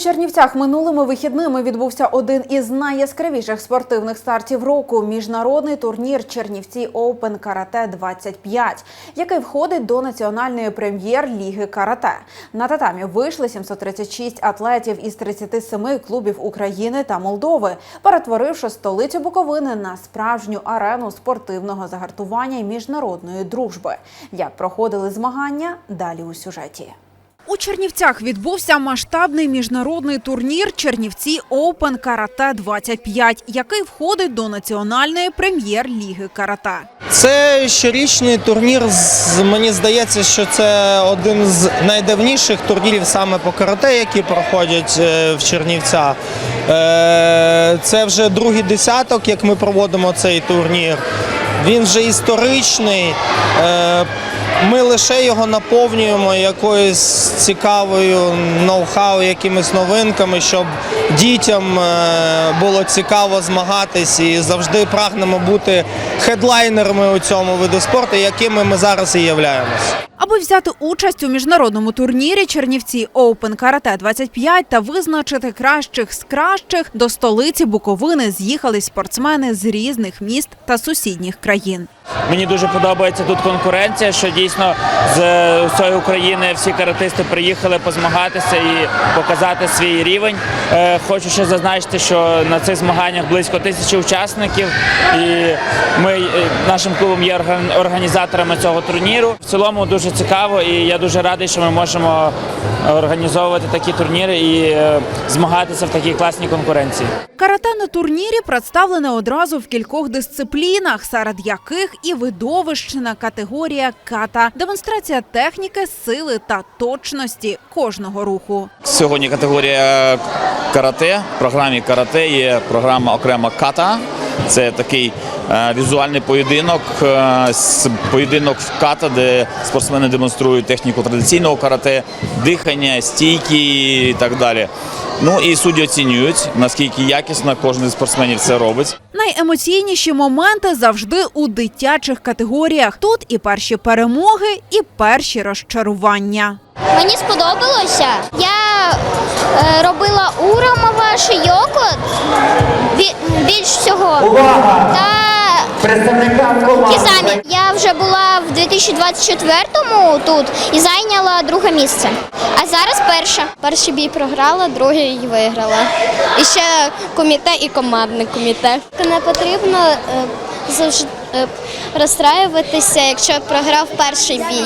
Чернівцях минулими вихідними відбувся один із найяскравіших спортивних стартів року міжнародний турнір Чернівці Оупен Карате 25, який входить до національної прем'єр-ліги карате. На татамі вийшли 736 атлетів із 37 клубів України та Молдови, перетворивши столицю Буковини на справжню арену спортивного загартування і міжнародної дружби. Як проходили змагання? Далі у сюжеті. У Чернівцях відбувся масштабний міжнародний турнір Чернівці Оупен Карате 25, який входить до національної прем'єр-ліги карате. Це щорічний турнір. Мені здається, що це один з найдавніших турнірів саме по карате, які проходять е, в Чернівцях. Е, Це вже другий десяток, як ми проводимо цей турнір. Він вже історичний. Е, Ми лише його наповнюємо якоюсь цікавою ноу-хау, якимись новинками, щоб дітям е, було цікаво змагатись і завжди прагнемо бути хедлайнерами у цьому виду спорту, якими ми зараз і являємось. Аби взяти участь у міжнародному турнірі Чернівці Open Карате 25 та визначити кращих з кращих, до столиці Буковини з'їхали спортсмени з різних міст та сусідніх країн. Мені дуже подобається тут конкуренція, що дійсно з е, усієї України всі каратисти приїхали позмагатися і показати свій рівень. Е, Хочу ще зазначити, що на цих змаганнях близько тисячі учасників, і ми е, нашим клубом є орган- організаторами цього турніру. В цілому дуже цікаво, і я дуже радий, що ми можемо організовувати такі турніри і е, змагатися в такій класній конкуренції. Карате на турнірі представлене одразу в кількох дисциплінах, серед яких і видовищна категорія ката, демонстрація техніки, сили та точності кожного руху. Сьогодні категорія карате. В програмі карате є програма окрема ката. Це такий е, візуальний поєдинок, е, поєдинок в ката, де спортсмени демонструють техніку традиційного карате, дихання, стійки і так далі. Ну і судді оцінюють, наскільки якісно кожен із спортсменів це робить. Найемоційніші моменти завжди у дитячих категоріях. Тут і перші перемоги, і перші розчарування. Мені сподобалося. Я робила урамова шийоко бі- більш всього. Та кізамі. Я вже була в 2024-му тут і зайняла друге місце. А зараз перша. Перший бій програла, другий виграла. І ще коміте і командний коміте. Не потрібно е, завжди е, розстраюватися, якщо програв перший бій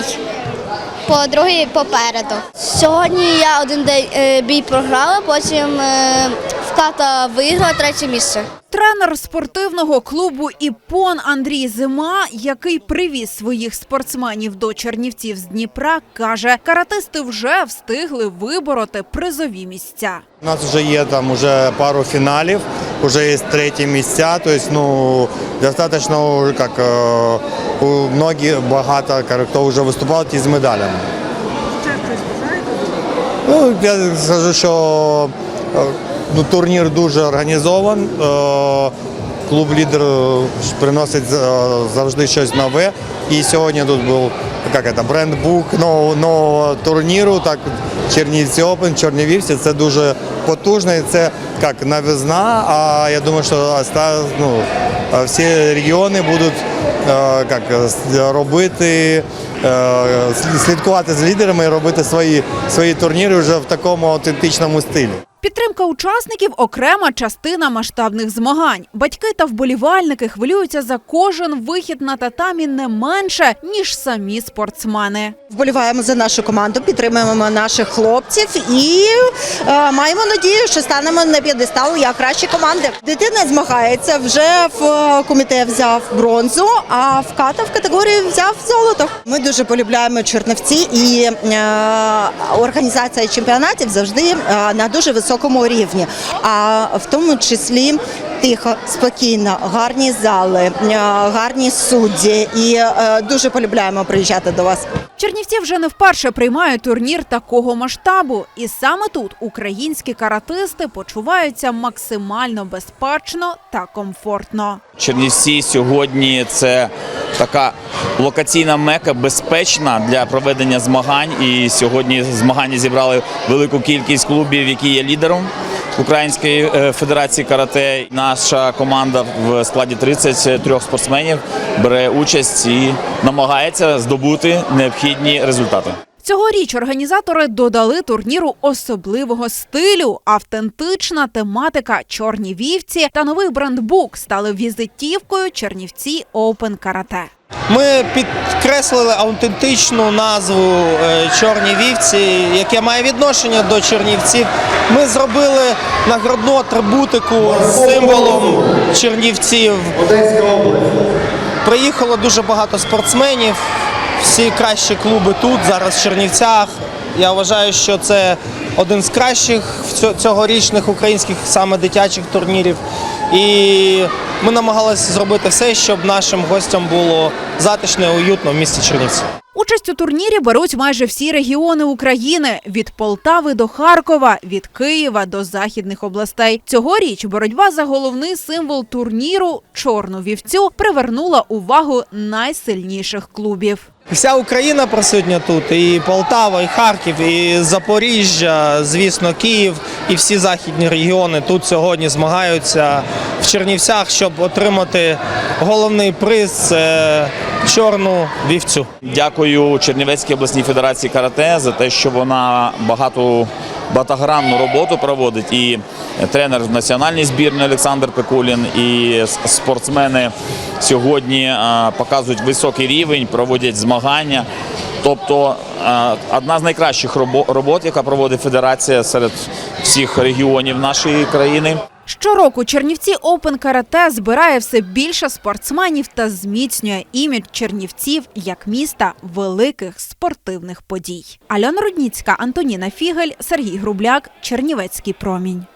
по другий попереду. Сьогодні я один день е, бій програла, потім е, в ката виграла третє місце. Тренер спортивного клубу Іпон Андрій Зима, який привіз своїх спортсменів до Чернівців з Дніпра, каже, каратисти вже встигли вибороти призові місця. У нас вже є там уже пару фіналів, вже є треті місця. Тобто, ну, достатньо, уже как, е, у многих багато хто вже виступав ті з медалями. Ну, я скажу, що е, ну, турнір дуже організований. Е, Клуб лідер приносить завжди щось нове. І сьогодні тут був як це, брендбук нового, нового турніру. Так, Чернівці Опен, Чорнівівці. Це дуже потужно. і Це як новизна. А я думаю, що ну, всі регіони будуть е, як, робити, е, слідкувати з лідерами і робити свої, свої турніри вже в такому аутентичному стилі. Підтримка учасників окрема частина масштабних змагань. Батьки та вболівальники хвилюються за кожен вихід на татамі не менше ніж самі спортсмени. Вболіваємо за нашу команду, підтримуємо наших хлопців і е, маємо надію, що станемо на п'єдестал як кращі команди. Дитина змагається вже в е, комітет взяв бронзу, а в ката в категорії взяв золото. Ми дуже полюбляємо Чернівці і е, організація чемпіонатів завжди е, на дуже високому рівні, а в тому числі. Тихо, спокійно, гарні зали, е, гарні судді, і е, дуже полюбляємо приїжджати до вас. Чернівці вже не вперше приймають турнір такого масштабу, і саме тут українські каратисти почуваються максимально безпечно та комфортно. Чернівці сьогодні це така локаційна мека, безпечна для проведення змагань. І сьогодні змагання зібрали велику кількість клубів, які є лідером. Української е, федерації карате наша команда в складі 33 спортсменів бере участь і намагається здобути необхідні результати. Цьогоріч організатори додали турніру особливого стилю. Автентична тематика чорні вівці та новий брендбук стали візитівкою Чернівці Open Карате. Ми підкреслили автентичну назву е, Чорні вівці, яке має відношення до чернівців. Ми зробили нагородну атрибутику з символом чернівців. Приїхало дуже багато спортсменів. Всі кращі клуби тут, зараз в Чернівцях. Я вважаю, що це один з кращих цьо- цьогорічних українських саме дитячих турнірів. І ми намагалися зробити все, щоб нашим гостям було затишно і уютно в місті Чернівці. Участь у турнірі беруть майже всі регіони України від Полтави до Харкова, від Києва до західних областей. Цьогоріч боротьба за головний символ турніру чорну вівцю привернула увагу найсильніших клубів. Вся Україна присутня тут, і Полтава, і Харків, і Запоріжжя, звісно, Київ і всі західні регіони тут сьогодні змагаються в Чернівцях, щоб отримати головний приз це чорну вівцю. Дякую Чернівецькій обласній федерації карате за те, що вона багато багатогранну роботу проводить. І тренер національної збірної Олександр Пекулін, і спортсмени сьогодні е, показують високий рівень, проводять змагання. Тобто е, одна з найкращих робот, яка проводить федерація серед всіх регіонів нашої країни. Щороку Чернівці Open Карате збирає все більше спортсменів та зміцнює імідж Чернівців як міста великих спортивних подій. Альона Рудніцька, Антоніна Фігель, Сергій Грубляк, Чернівецький промінь.